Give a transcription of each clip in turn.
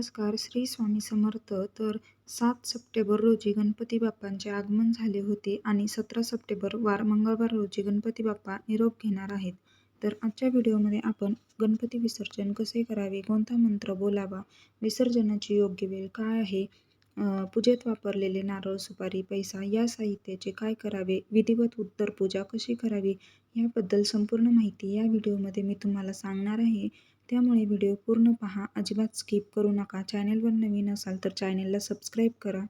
नमस्कार श्री स्वामी समर्थ. तर सात सप्टेंबर रोजी गणपती बाप्पांचे आगमन झाले होते आणि सतरा सप्टेंबर वार मंगळवार रोजी गणपती बाप्पा निरोप घेणार आहेत. तर आजच्या व्हिडिओमध्ये आपण गणपती विसर्जन कसे करावे कोणता मंत्र बोलावा विसर्जनाची योग्य वेळ काय आहे पूजेत वापरलेले नारळ सुपारी पैसा या साहित्याचे काय करावे विधिवत उत्तर पूजा कशी करावी याबद्दल संपूर्ण माहिती या व्हिडिओमध्ये मी तुम्हाला सांगणार आहे. त्यामुळे व्हिडिओ पूर्ण पहा. अजिबात स्किप करू नका. चॅनेलवर नवीन असाल तर चॅनेलला सबस्क्राईब करा.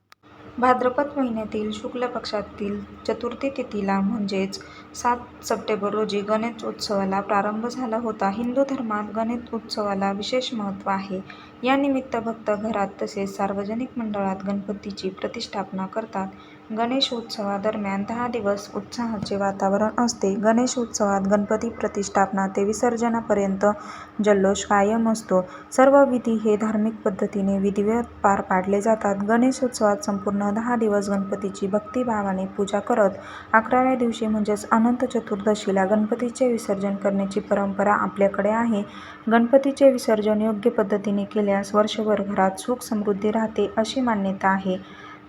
भाद्रपद महिन्यातील शुक्ल पक्षातील चतुर्थी तिथीला म्हणजेच सात सप्टेंबर रोजी गणेश उत्सवाला प्रारंभ झाला होता. हिंदू धर्मात गणेश उत्सवाला विशेष महत्त्व आहे. यानिमित्त भक्त घरात तसेच सार्वजनिक मंडळात गणपतीची प्रतिष्ठापना करतात. गणेशोत्सवादरम्यान दहा दिवस उत्साहाचे वातावरण असते. गणेशोत्सवात गणपती प्रतिष्ठापना ते विसर्जनापर्यंत जल्लोष कायम असतो. सर्व विधी हे धार्मिक पद्धतीने विधिवत पार पाडले जातात. गणेशोत्सवात संपूर्ण दहा दिवस गणपतीची भक्तिभावाने पूजा करत अकराव्या दिवशी म्हणजेच अनंत चतुर्दशीला गणपतीचे विसर्जन करण्याची परंपरा आपल्याकडे आहे. गणपतीचे विसर्जन योग्य पद्धतीने केल्यास वर्षभर घरात सुख समृद्धी राहते अशी मान्यता आहे.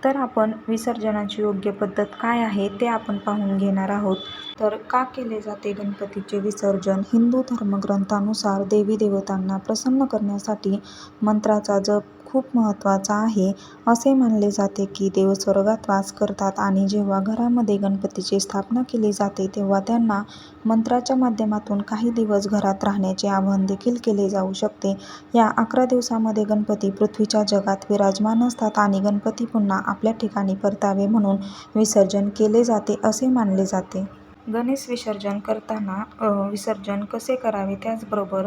तर आपण विसर्जनाची योग्य पद्धत काय आहे ते आपण पाहून घेणार आहोत. तर का केले जाते गणपतीचे विसर्जन? हिंदू धर्मग्रंथानुसार देवी देवतांना प्रसन्न करण्यासाठी मंत्राचा जप खूप महत्त्वाचा आहे. असे मानले जाते की देव स्वर्गात वास करतात आणि जेव्हा घरामध्ये गणपतीची स्थापना केली जाते तेव्हा त्यांना मंत्राच्या माध्यमातून काही दिवस घरात राहण्याचे आवाहन देखील केले जाऊ शकते. या अकरा दिवसामध्ये गणपती पृथ्वीच्या जगात विराजमान असतात आणि गणपती पुन्हा आपल्या ठिकाणी परतावे म्हणून विसर्जन केले जाते असे मानले जाते. गणेश विसर्जन करताना विसर्जन कसे करावे त्याचबरोबर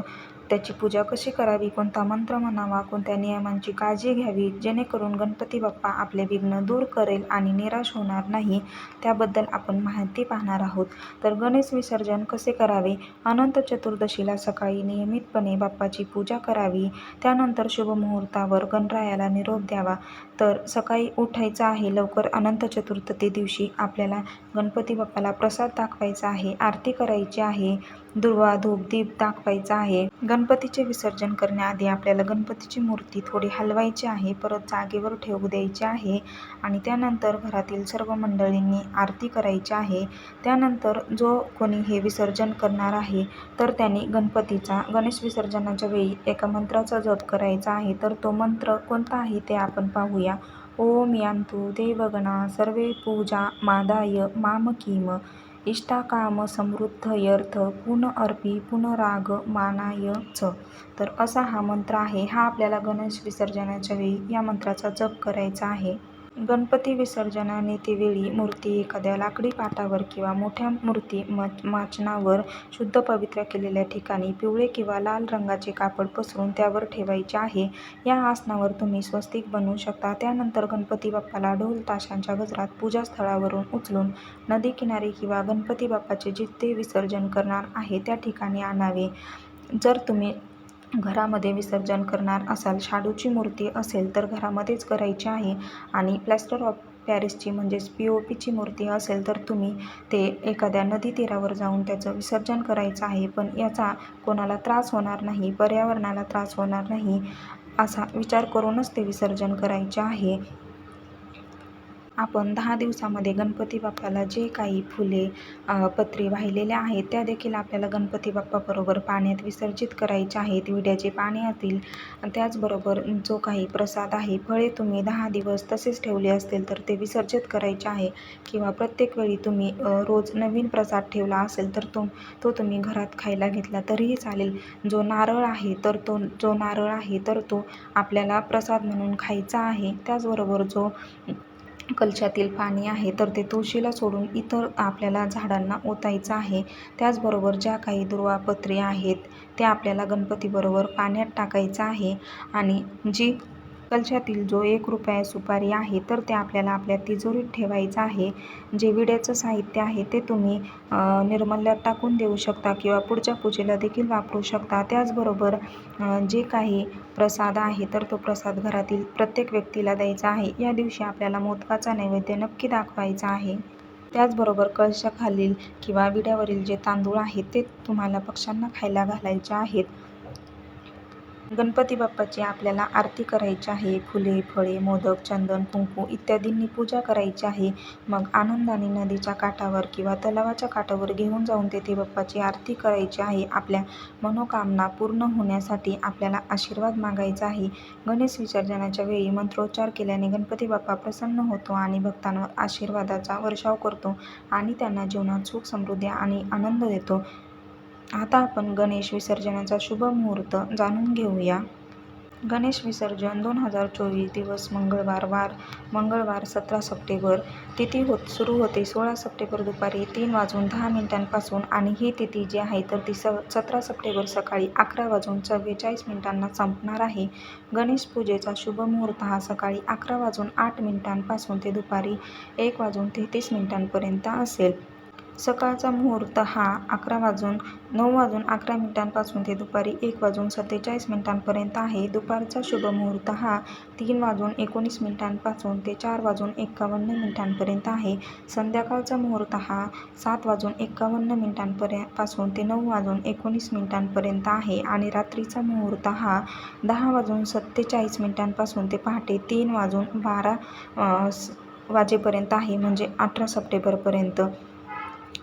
त्याची पूजा कशी करावी कोणता मंत्र म्हणावा कोणत्या नियमांची काळजी घ्यावी जेणेकरून गणपती बाप्पा आपले विघ्न दूर करेल आणि निराश होणार नाही त्याबद्दल आपण माहिती पाहणार आहोत. तर गणेश विसर्जन कसे करावे? अनंत चतुर्दशीला सकाळी नियमितपणे बाप्पाची पूजा करावी. त्यानंतर शुभमुहूर्तावर गणरायाला निरोप द्यावा. तर सकाळी उठायचं आहे लवकर अनंत चतुर्थी दिवशी आपल्याला गणपती बाप्पाला प्रसाद दाखवायचा आहे आरती करायची आहे. दुर्वा धूप दीप दाखवायचा आहे. गणपतीचे विसर्जन करण्याआधी आपल्याला गणपतीची मूर्ती थोडी हलवायची आहे. परत जागेवर ठेवू द्यायची आहे आणि त्यानंतर घरातील सर्व मंडळींनी आरती करायची आहे. त्यानंतर जो कोणी हे विसर्जन करणार आहे तर त्यांनी गणपतीचा गणेश विसर्जनाच्या वेळी एका मंत्राचा जप करायचा आहे. तर तो मंत्र कोणता आहे ते आपण पाहूया. ओम यांतु देवगणा सर्वे पूजा मादाय मामकीम इष्टाकाम समृद्धयर्थ पुन अर्पी पुनराग मानाय च. तर असा हा मंत्र आहे. हा आपल्याला गणेश विसर्जनाच्या वेळी या मंत्राचा जप करायचा आहे. गणपती विसर्जनानेतेवेळी मूर्ती एखाद्या लाकडी पाटावर किंवा मोठ्या मूर्ती म माचनावर शुद्ध पवित्र केलेल्या ठिकाणी पिवळे किंवा लाल रंगाचे कापड पसरून त्यावर ठेवायचे आहे. या आसनावर तुम्ही स्वस्तिक बनवू शकता. त्यानंतर गणपती बाप्पाला ढोल ताशांच्या गजरात पूजास्थळावरून उचलून नदी किनारी किंवा गणपती बाप्पाचे जिथे विसर्जन करणार आहे त्या ठिकाणी आणावे. जर तुम्ही घरामध्ये विसर्जन करणार असाल शाडूची मूर्ती असेल तर घरामध्येच करायची आहे. आणि प्लॅस्टर ऑफ पॅरिसची म्हणजेच पी ओ पीची मूर्ती असेल तर तुम्ही ते एखाद्या नदी तीरावर जाऊन त्याचं विसर्जन करायचं आहे. पण याचा कोणाला त्रास होणार नाही पर्यावरणाला त्रास होणार नाही असा विचार करूनच ते विसर्जन करायचे आहे. आपण दहा दिवसामध्ये गणपती बाप्पाला जे काही फुले पत्रे पत्री वाहिलेल्या आहेत त्या देखील आपल्याला गणपती बाप्पाबरोबर पाण्यात विसर्जित करायच्या आहेत. विड्याचे पाने असतील त्याचबरोबर जो काही प्रसाद आहे फळे तुम्ही दहा दिवस तसेच ठेवले असतील तर ते विसर्जित करायचे आहे. किंवा प्रत्येक वेळी तुम्ही रोज नवीन प्रसाद ठेवला असेल तर तो तो तुम्ही घरात खायला घेतला तरीही चालेल. जो नारळ आहे तर तो जो नारळ आहे तर तो आपल्याला प्रसाद म्हणून खायचा आहे. त्याचबरोबर जो कलशातील पाणी आहे तर ते तुळशीला सोडून इतर आपल्याला झाडांना ओतायचं आहे. त्याचबरोबर ज्या काही दुर्वापत्री आहेत त्या आपल्याला गणपतीबरोबर पाण्यात टाकायचं आहे. आणि जी कलशातील जो एक रुपया सुपारी आहे तर ते आपल्याला आपल्या तिजोरीत ठेवायचं आहे. जे विड्याचं साहित्य आहे ते तुम्ही निर्मल्यात टाकून देऊ शकता किंवा पुढच्या पूजेला देखील वापरू शकता. त्याचबरोबर जे काही प्रसाद आहे तर तो प्रसाद घरातील प्रत्येक व्यक्तीला द्यायचा आहे. या दिवशी आपल्याला मोदकाचा नैवेद्य नक्की दाखवायचा आहे. त्याचबरोबर कलशाखालील किंवा विड्यावरील जे तांदूळ आहेत ते तुम्हाला पक्ष्यांना खायला घालायचे आहेत. गणपती बाप्पाची आपल्याला आरती करायची आहे. फुले फळे मोदक चंदन कुंकू इत्यादींनी पूजा करायची आहे. मग आनंदाने नदीच्या काठावर किंवा तलावाच्या काठावर घेऊन जाऊन तेथे बाप्पाची आरती करायची आहे. आपल्या मनोकामना पूर्ण होण्यासाठी आपल्याला आशीर्वाद मागायचा आहे. गणेश विसर्जनाच्या वेळी मंत्रोच्चार केल्याने गणपती बाप्पा प्रसन्न होतो आणि भक्तांवर आशीर्वादाचा वर्षाव करतो आणि त्यांना जीवनात सुख समृद्धी आणि आनंद देतो. आता आपण गणेश विसर्जनाचा शुभ मुहूर्त जाणून घेऊया. गणेश विसर्जन दोन हजार चोवीस दिवस मंगळवार वार. मंगळवार सतरा सप्टेंबर. तिथी होत सुरू होते सोळा सप्टेंबर दुपारी तीन वाजून दहा मिनिटांपासून आणि ही तिथी जी आहे तर ती स सतरा सप्टेंबर सकाळी अकरा वाजून चव्वेचाळीस मिनिटांना संपणार आहे. गणेश पूजेचा शुभ मुहूर्त हा सकाळी अकरा वाजून आठ मिनिटांपासून ते दुपारी एक वाजून तेहतीस मिनिटांपर्यंत असेल. सकाळचा मुहूर्त हा अकरा वाजून नऊ वाजून अकरा मिनिटांपासून ते दुपारी एक वाजून सत्तेचाळीस मिनिटांपर्यंत आहे. दुपारचा शुभ मुहूर्त हा तीन वाजून एकोणीस मिनिटांपासून ते चार वाजून एक्कावन्न मिनिटांपर्यंत आहे. संध्याकाळचा मुहूर्त हा सात वाजून एक्कावन्न मिनिटांपर्यंत पासून ते नऊ वाजून एकोणीस मिनिटांपर्यंत आहे आणि रात्रीचा मुहूर्त हा दहा वाजून सत्तेचाळीस मिनिटांपासून ते पहाटे तीन वाजून बारा वाजेपर्यंत आहे म्हणजे अठरा सप्टेंबरपर्यंत.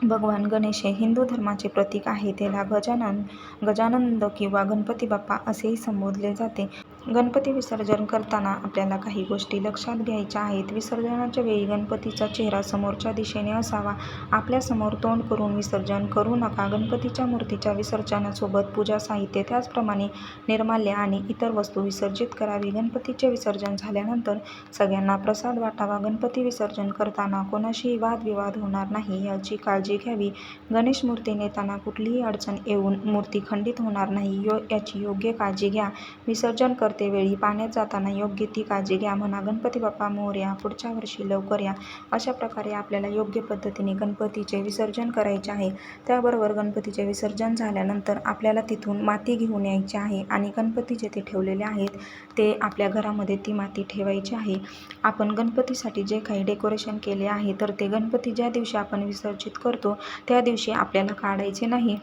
भगवान गणेश हे हिंदू धर्माचे प्रतीक आहे. त्याला गजानन गजानंद किंवा गणपती बाप्पा असेही संबोधले जाते. गणपती विसर्जन करताना आपल्याला काही गोष्टी लक्षात घ्यायच्या आहेत. विसर्जनाच्या वेळी गणपतीचा चेहरा समोरच्या दिशेने असावा. आपल्यासमोर तोंड करून विसर्जन करू नका. गणपतीच्या मूर्तीच्या विसर्जनासोबत पूजा साहित्य त्याचप्रमाणे निर्माल्य आणि इतर वस्तू विसर्जित करावी. गणपतीचे विसर्जन झाल्यानंतर सगळ्यांना प्रसाद वाटावा. गणपती विसर्जन करताना कोणाशीही वादविवाद होणार नाही याची काळजी घ्यावी. गणेश मूर्ती नेताना कुठलीही अडचण येऊन मूर्ती खंडित होणार नाही. यो याची योग्य काळजी घ्या. विसर्जन कर करते वेळी पाण्यात जाताना योग्य ती काळजी घ्या म्हणा. गणपती बाप्पा मोरया पुढच्या वर्षी लवकर या. अशा प्रकारे आपल्याला योग्य पद्धतीने गणपतीचे विसर्जन करायचे आहे. त्याबरोबर गणपतीचे विसर्जन झाल्यानंतर आपल्याला तिथून माती घेऊन यायची आहे आणि गणपती जेथे ठेवलेले आहेत ते आपल्या घरामध्ये ती माती ठेवायची आहे. आपण गणपतीसाठी जे काही डेकोरेशन केले आहे तर ते गणपती ज्या दिवशी आपण विसर्जित करतो त्या दिवशी आपल्याला काढायचे नाही.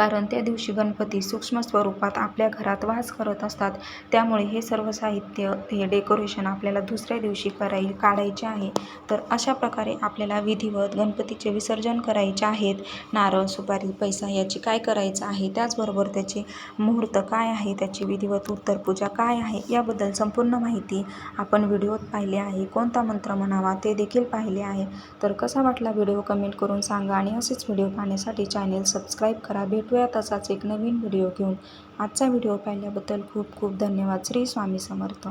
कारण त्या दिवशी गणपती सूक्ष्म स्वरूपात आपल्या घरात वास करत असतात. त्यामुळे हे सर्व साहित्य हे डेकोरेशन आपल्याला दुसऱ्या दिवशी कराय काढायचे आहे. तर अशा प्रकारे आपल्याला विधिवत गणपतीचे विसर्जन करायचे आहेत. नारळ सुपारी पैसा याची काय करायचं आहे? त्याचबरोबर त्याचे मुहूर्त काय आहे? त्याची विधिवत उत्तरपूजा काय आहे? याबद्दल संपूर्ण माहिती आपण व्हिडिओत पाहिले आहे. कोणता मंत्र म्हणावा ते देखील पाहिले आहे. तर कसा वाटला व्हिडिओ कमेंट करून सांगा आणि असेच व्हिडिओ पाहण्यासाठी चॅनेल सबस्क्राईब करा. भेट भेटूया तसाच एक नवीन व्हिडिओ घेऊन. आजचा व्हिडिओ पाहिल्याबद्दल खूप खूप धन्यवाद. श्री स्वामी समर्थ.